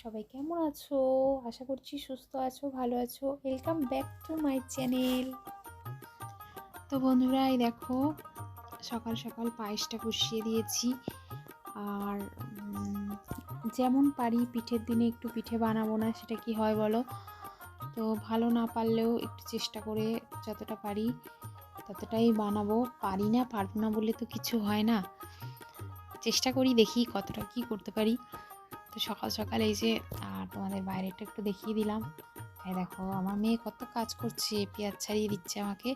সবাই কেমন আছো? আশা করছি সুস্থ আছো, ভালো আছো। Welcome back to my channel তো বন্ধুরা, এই দেখো, সকাল সকাল পায়েসটা বসিয়ে দিয়েছি। আর যেমন পারি পিঠের দিনে একটু পিঠে বানাবো না, সেটা কি হয় বলো? তো ভালো না পারলেও একটু চেষ্টা করে যতটা পারি ততটাই বানাবো। পারি না, পারব না বলে তো কিছু হয় না। চেষ্টা করি দেখি কতটা কি করতে পারি। তো সকাল সকাল এই যে, আর তোমাদের বাইরেটা একটু দেখিয়ে দিলাম। এই দেখো, আমার মেয়ে কত কাজ করছে, পেঁয়াজ ছাড়িয়ে দিচ্ছে আমাকে।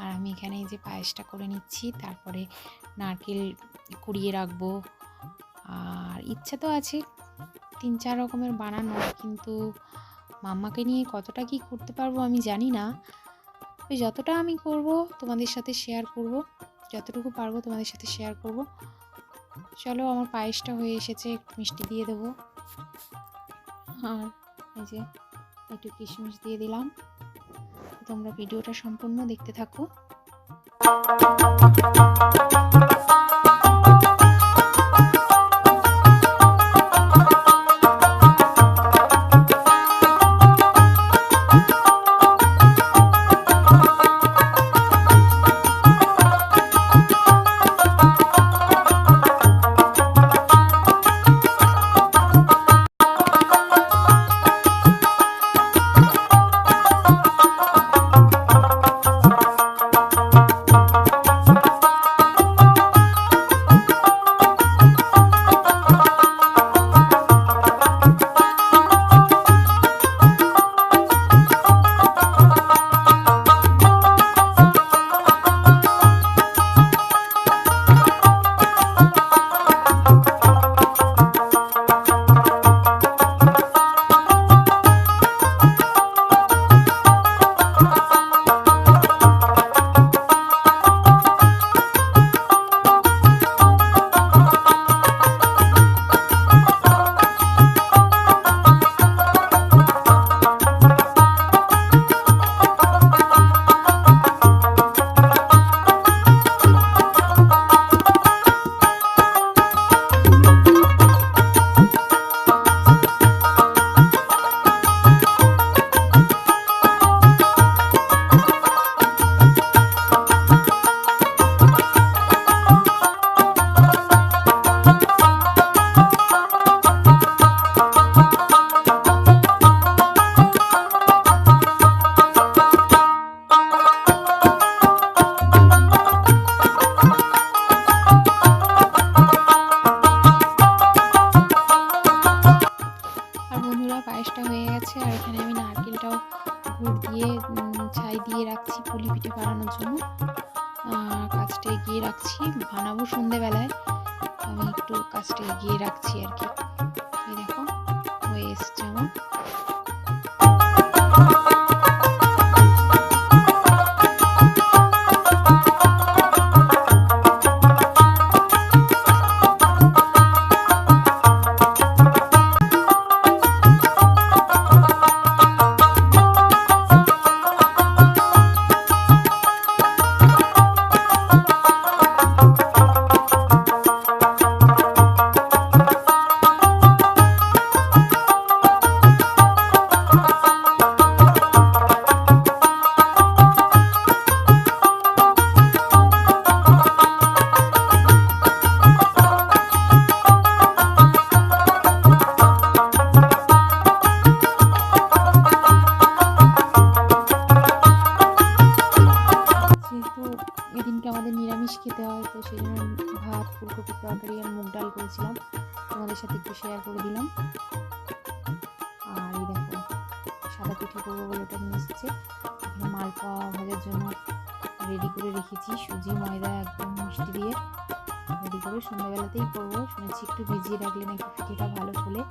আর আমি এখানে এই যে পায়েসটা করে নিচ্ছি, তারপরে নারকেল কুড়িয়ে রাখব। আর ইচ্ছা তো আছে, তিন চার রকমের বানানো কিন্তু মাম্মাকে নিয়ে কতটা কি করতে পারব আমি জানি না। যতটা আমি করব তোমাদের সাথে শেয়ার করব, যতটুকু পারব তোমাদের সাথে শেয়ার করব। চলো আমার পায়েসটা হয়ে এসেছে, একটু মিষ্টি দিয়ে দেবো। আর এই যে একটু কিশমিশ দিয়ে দিলাম। তোমরা ভিডিওটা সম্পূর্ণ দেখতে থাকো। পায়েসটা হয়ে গেছে, আর এখানে আমি নারকেলটাও গুড় দিয়ে ছাই দিয়ে রাখছি পুলি পিঠে বানানোর জন্য। কাজটা এগিয়ে রাখছি, বানাবো সন্ধেবেলায়। আমি একটু কাজটা এগিয়ে রাখছি আর কি। এই দেখো, হয়ে এসছে আমার পিঠে করব বলে ওটা নিয়ে এসেছে। এখানে মালপোয়া ভাজার জন্য রেডি করে রেখেছি। সুজি, ময়দা, একদম মিষ্টি দিয়ে রেডি করে সন্ধ্যাবেলাতেই করব। শুনেছি একটু ভিজিয়ে রাখলে নাকি পিঠেটা ভালো ফুলে।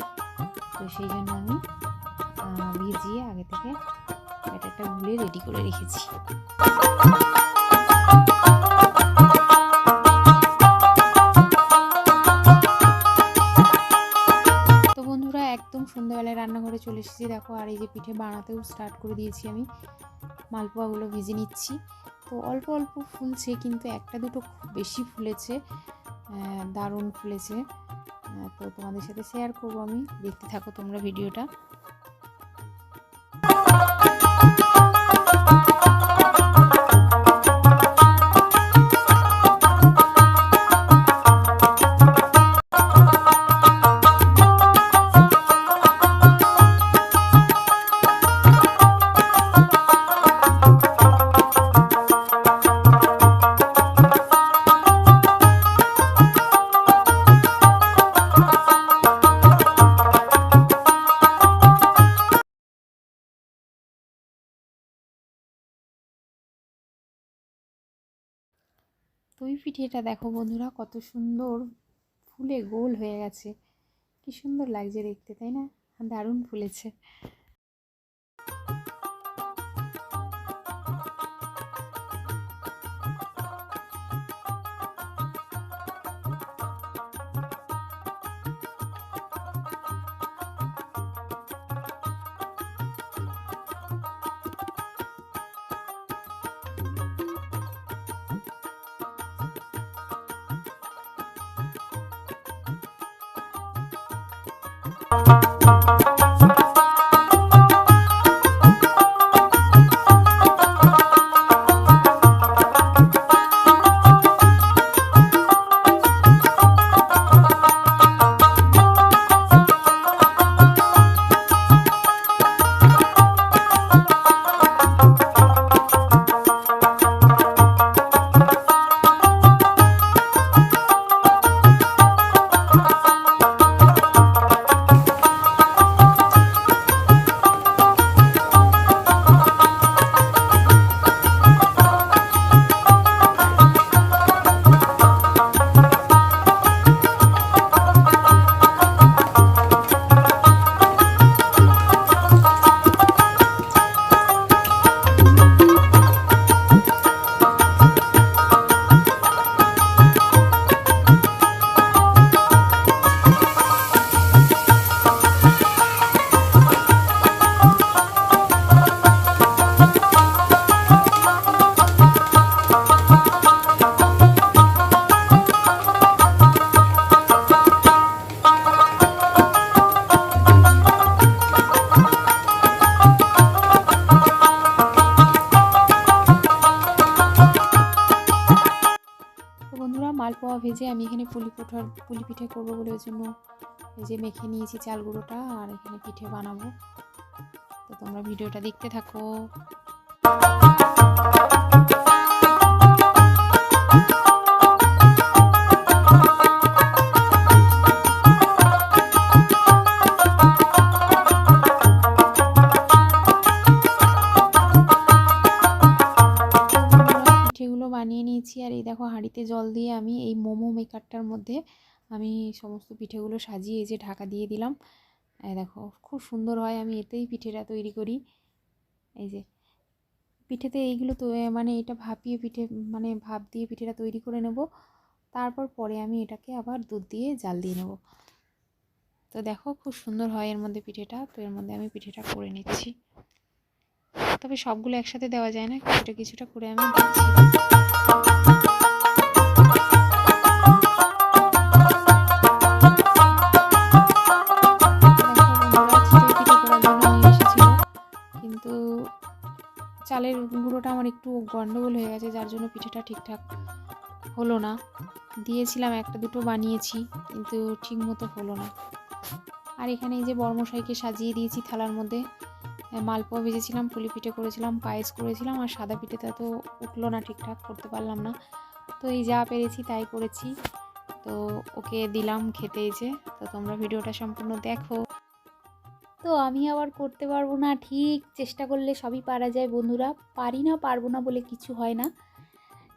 তো সেই জন্য আমি ভিজিয়ে আগে থেকে ব্যাটারটা গুলে রেডি করে রেখেছি। চলে এসেছি। দেখো, আর এই যে পিঠে বানাতেও স্টার্ট করে দিয়েছি আমি। মালপোয়াগুলো ভেজে নিচ্ছি। তো অল্প অল্প ফুলছে, কিন্তু একটা দুটো খুব বেশি ফুলেছে। দারুণ ফুলেছে। তো তোমাদের সাথে শেয়ার করব আমি। দেখতে থাকো তোমরা ভিডিওটা। দই পিঠেটা দেখো বন্ধুরা, কত সুন্দর ফুলে গোল হয়ে গেছে। কি সুন্দর লাগছে দেখতে, তাই না? দারুণ ফুলেছে। ভেজে আমি এখানে পুলি পিঠার, পুলি পিঠে করব বলে ওই জন্য এই যে মেখে নিয়েছি চাল গুঁড়োটা আর এখানে পিঠে বানাবো। তো তোমরা ভিডিওটা দেখতে থাকো। বানিয়ে নিয়েছি। আর এই দেখো হাঁড়িতে জল দিয়ে আমি এই মোমো মেকারটার মধ্যে আমি সমস্ত পিঠেগুলো সাজিয়ে যে ঢাকা দিয়ে দিলাম। এই দেখো, খুব সুন্দর হয়। আমি এতেই পিঠেটা তৈরি করি। এই যে পিঠেতে এইগুলো তো মানে এটা ভাপিয়ে পিঠে মানে ভাপ দিয়ে পিঠেটা তৈরি করে নেব। তারপর পরে আমি এটাকে আবার দুধ দিয়ে জাল দিয়ে নেব। তো দেখো, খুব সুন্দর হয় এর মধ্যে পিঠেটা। তো এর মধ্যে আমি পিঠেটা করে নিচ্ছি। তবে সবগুলো একসাথে দেওয়া যায় না, কিছুটা কিছুটা করে আমি দিচ্ছি কিন্তু চালের গুঁড়োটা আমার একটু গন্ডগোল হয়ে গেছে, যার জন্য পিঠেটা ঠিকঠাক হলো না। দিয়েছিলাম একটা, দুটো বানিয়েছি, কিন্তু ঠিক মতো হলো না। আর এখানে এই যে বর্মশাইকে সাজিয়ে দিয়েছি থালার মধ্যে মালপোয়া ভেজেছিলাম পুলি পিঠে করেছিলাম, পায়েস করেছিলাম, আর সাদা পিঠেটা তো উঠল না ঠিকঠাক, করতে পারলাম না। তো এই যা পেরেছি তাই করেছি। তো ওকে দিলাম খেতে যে তো তোমরা ভিডিওটা সম্পূর্ণ দেখো। তো আমি আবার করতে পারব না, ঠিক চেষ্টা করলে সবই পারা যায় বন্ধুরা। পারি না, পারব না বলে কিছু হয় না।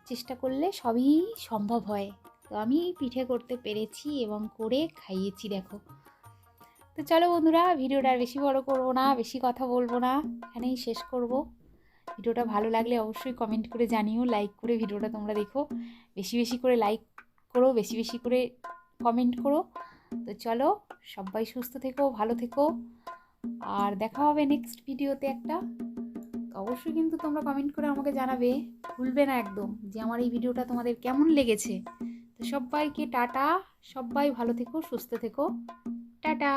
চেষ্টা করলে সবই সম্ভব হয়। তো আমি পিঠে করতে পেরেছি এবং করে খাইয়েছি, দেখো। তো চলো বন্ধুরা ভিডিওটা আর বেশি বড় করব না বেশি কথা বলব না এখানেই শেষ করব। ভিডিওটা ভালো লাগলে অবশ্যই কমেন্ট করে জানিও লাইক করে ভিডিওটা তোমরা দেখো। বেশি বেশি করে লাইক করো বেশি বেশি করে কমেন্ট করো। তো চলো সবাই সুস্থ থেকো ভালো থেকো। আর দেখা হবে নেক্সট ভিডিওতে একটা। তো অবশ্যই কিন্তু তোমরা কমেন্ট করে আমাকে জানাবে। ভুলবে না একদম যে আমার এই ভিডিওটা তোমাদের কেমন লেগেছে। তো তো সবাইকে টাটা সবাই ভালো থেকো সুস্থ থেকো। টাটা।